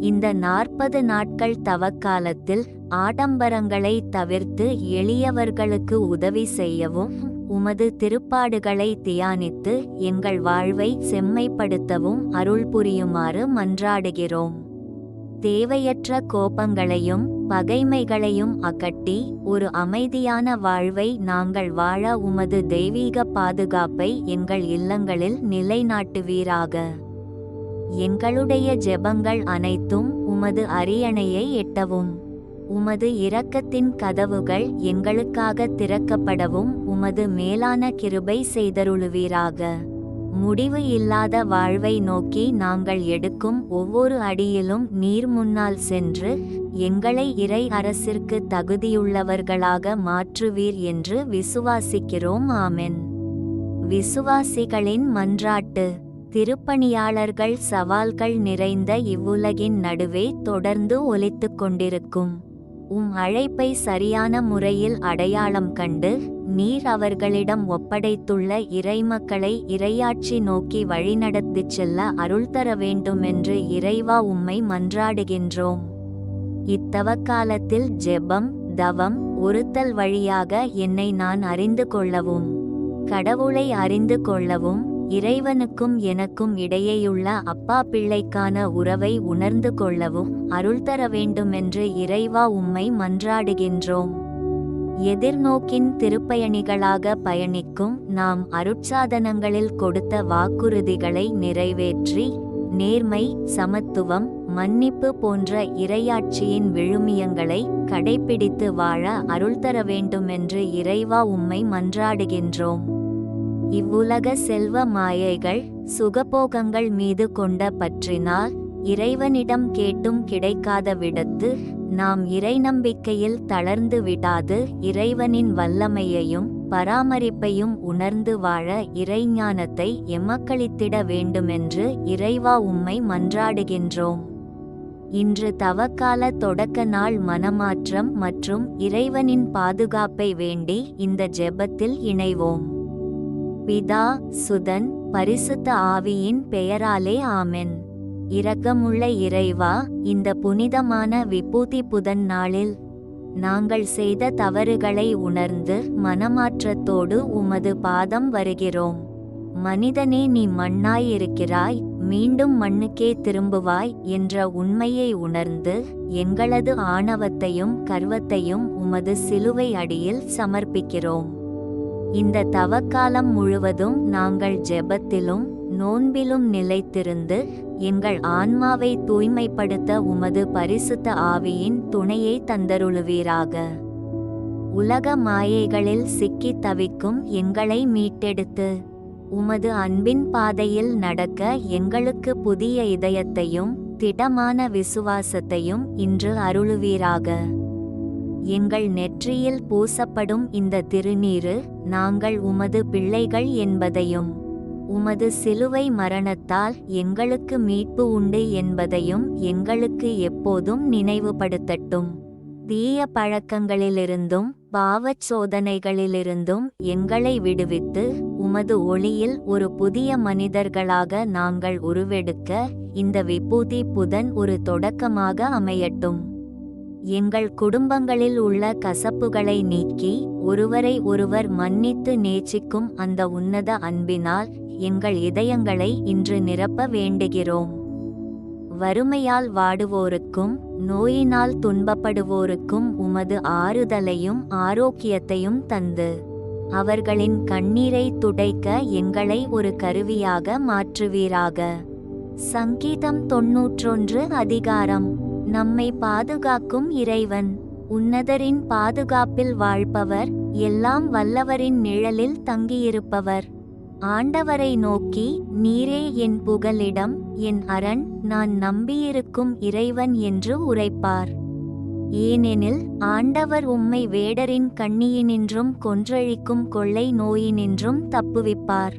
இந்த நாற்பது நாட்கள் தவக்காலத்தில் ஆடம்பரங்களை தவிர்த்து எளியவர்களுக்கு உதவி செய்யவும் உமது திருப்பாடுகளை தியானித்து எங்கள் வாழ்வை செம்மைப்படுத்தவும் அருள் புரியுமாறு மன்றாடுகிறோம். தேவையற்ற கோபங்களையும் பகைமைகளையும் அகட்டி ஒரு அமைதியான வாழ்வை நாங்கள் வாழ உமது தெய்வீக பாதுகாப்பை எங்கள் இல்லங்களில் நிலைநாட்டுவீராக. எங்களுடைய ஜெபங்கள் அனைத்தும் உமது அரியணையை எட்டவும். உமது இரக்கத்தின் கதவுகள் எங்களுக்காக திறக்கப்படவும் உமது மேலான கிருபை செய்தருளுவீராக. முடிவு இல்லாத வாழ்வை நோக்கி நாங்கள் எடுக்கும் ஒவ்வொரு அடியிலும் நீர் முன்னால் சென்று எங்களை இறை அரசிற்கு தகுதியுள்ளவர்களாக மாற்றுவீர் என்று விசுவாசிக்கிறோம். ஆமென். விசுவாசிகளின் மன்றாட்டு. திருப்பணியாளர்கள் சவால்கள் நிறைந்த இவ்வுலகின் நடுவே தொடர்ந்து ஒலித்து கொண்டிருக்கும். உம் அழைப்பை சரியான முறையில் அடையாளம் கண்டு நீர் அவர்களிடம் ஒப்படைத்துள்ள இறைமக்களை இறையாட்சி நோக்கி வழிநடத்திச் செல்ல அருள் தர வேண்டுமென்று இறைவா உம்மை மன்றாடுகின்றோம். இத்தவக்காலத்தில் ஜெபம் தவம் ஒருத்தல் வழியாக என்னை நான் அறிந்து கொள்ளவும் கடவுளை அறிந்து கொள்ளவும் இறைவனுக்கும் எனக்கும் இடையேயுள்ள அப்பா பிள்ளைக்கான உறவை உணர்ந்து கொள்ளவும் அருள் தர வேண்டுமென்று இறைவா உம்மை மன்றாடுகின்றோம். எதிர்நோக்கின் திருப்பயணிகளாக பயணிக்கும் நாம் அருட்சாதனங்களில் கொடுத்த வாக்குறுதிகளை நிறைவேற்றி நேர்மை சமத்துவம் மன்னிப்பு போன்ற இறையாட்சியின் விழுமியங்களை கடைப்பிடித்து வாழ அருள் தர வேண்டுமென்று இறைவா உம்மை மன்றாடுகின்றோம். இவ்வுலக செல்வ மாயைகள் சுகபோகங்கள் மீது கொண்ட பற்றினால் இறைவனிடம் கேட்டும் கிடைக்காத விடத்து நாம் இறை நம்பிக்கையில் தளர்ந்து விடாது இறைவனின் வல்லமையையும் பராமரிப்பையும் உணர்ந்து வாழ இறைஞானத்தை எமக்களித்திட வேண்டுமென்று இறைவா உம்மை மன்றாடுகின்றோம். இன்று தவக்கால தொடக்க நாள் மனமாற்றம் மற்றும் இறைவனின் பாதுகாப்பை வேண்டி இந்த ஜெபத்தில் இணைவோம். பிதா சுதன் பரிசுத்த ஆவியின் பெயராலே ஆமென். இரக்கமுள்ள இறைவா இந்த புனிதமான விபூதி புதன் நாளில் நாங்கள் செய்த தவறுகளை உணர்ந்து மனமாற்றத்தோடு உமது பாதம் வருகிறோம். மனிதனே நீ மண்ணாயிருக்கிறாய் மீண்டும் மண்ணுக்கே திரும்புவாய் என்ற உண்மையை உணர்ந்து எங்களது ஆணவத்தையும் கர்வத்தையும் உமது சிலுவை அடியில் சமர்ப்பிக்கிறோம். இந்த தவக்காலம் முழுவதும் நாங்கள் ஜெபத்திலும் நோன்பிலும் நிலைத்திருந்து எங்கள் ஆன்மாவை தூய்மைப்படுத்த உமது பரிசுத்த ஆவியின் துணையை தந்தருளுவீராக. உலக மாயைகளில் சிக்கித் தவிக்கும் எங்களை மீட்டெடுத்து உமது அன்பின் பாதையில் நடக்க எங்களுக்கு புதிய இதயத்தையும் திடமான விசுவாசத்தையும் இன்று அருளுவீராக. எங்கள் நெற்றியில் பூசப்படும் இந்த திருநீரு நாங்கள் உமது பிள்ளைகள் என்பதையும் உமது சிலுவை மரணத்தால் எங்களுக்கு மீட்பு உண்டு என்பதையும் எங்களுக்கு எப்போதும் நினைவுபடுத்தட்டும். தீய பழக்கங்களிலிருந்தும் பாவச் சோதனைகளிலிருந்தும் எங்களை விடுவித்து உமது ஒளியில் ஒரு புதிய மனிதர்களாக நாங்கள் உருவெடுக்க இந்த விபூதி புதன் ஒரு தொடக்கமாக அமையட்டும். எங்கள் குடும்பங்களில் உள்ள கசப்புகளை நீக்கி ஒருவரை ஒருவர் மன்னித்து நேசிக்கும் அந்த உன்னத அன்பினால் எங்கள் இதயங்களை இன்று நிரப்ப வேண்டுகிறோம். வறுமையால் வாடுவோருக்கும் நோயினால் துன்பப்படுவோருக்கும் உமது ஆறுதலையும் ஆரோக்கியத்தையும் தந்து அவர்களின் கண்ணீரை துடைக்க எங்களை ஒரு கருவியாக மாற்றுவீராக. சங்கீதம் தொன்னூற்றொன்று அதிகாரம். நம்மை பாதுகாக்கும் இறைவன். உன்னதரின் பாதுகாப்பில் வாழ்பவர் எல்லாம் வல்லவரின் நிழலில் தங்கியிருப்பவர். ஆண்டவரை நோக்கி நீரே என் புகலிடம் என் அரண் நான் நம்பியிருக்கும் இறைவன் என்று உரைப்பார். ஏனெனில் ஆண்டவர் உம்மை வேடரின் கண்ணியினின்றும் கொன்றழிக்கும் கொள்ளை நோயினின்றும் தப்புவிப்பார்.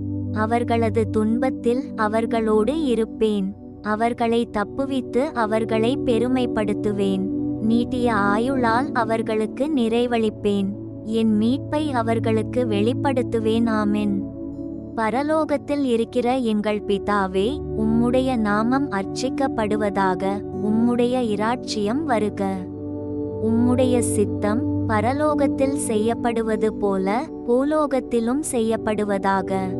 அவர்களது துன்பத்தில் அவர்களோடு இருப்பேன். அவர்களை தப்புவித்து அவர்களை பெருமைப்படுத்துவேன். நீட்டிய ஆயுளால் அவர்களுக்கு நிறைவளிப்பேன். என் மீட்பை அவர்களுக்கு வெளிப்படுத்துவேன். ஆமென். பரலோகத்தில் இருக்கிற எங்கள் பிதாவே உம்முடைய நாமம் அர்ச்சிக்கப்படுவதாக உம்முடைய இராட்சியம் வருக. உம்முடைய சித்தம் பரலோகத்தில் செய்யப்படுவது போல பூலோகத்திலும் செய்யப்படுவதாக.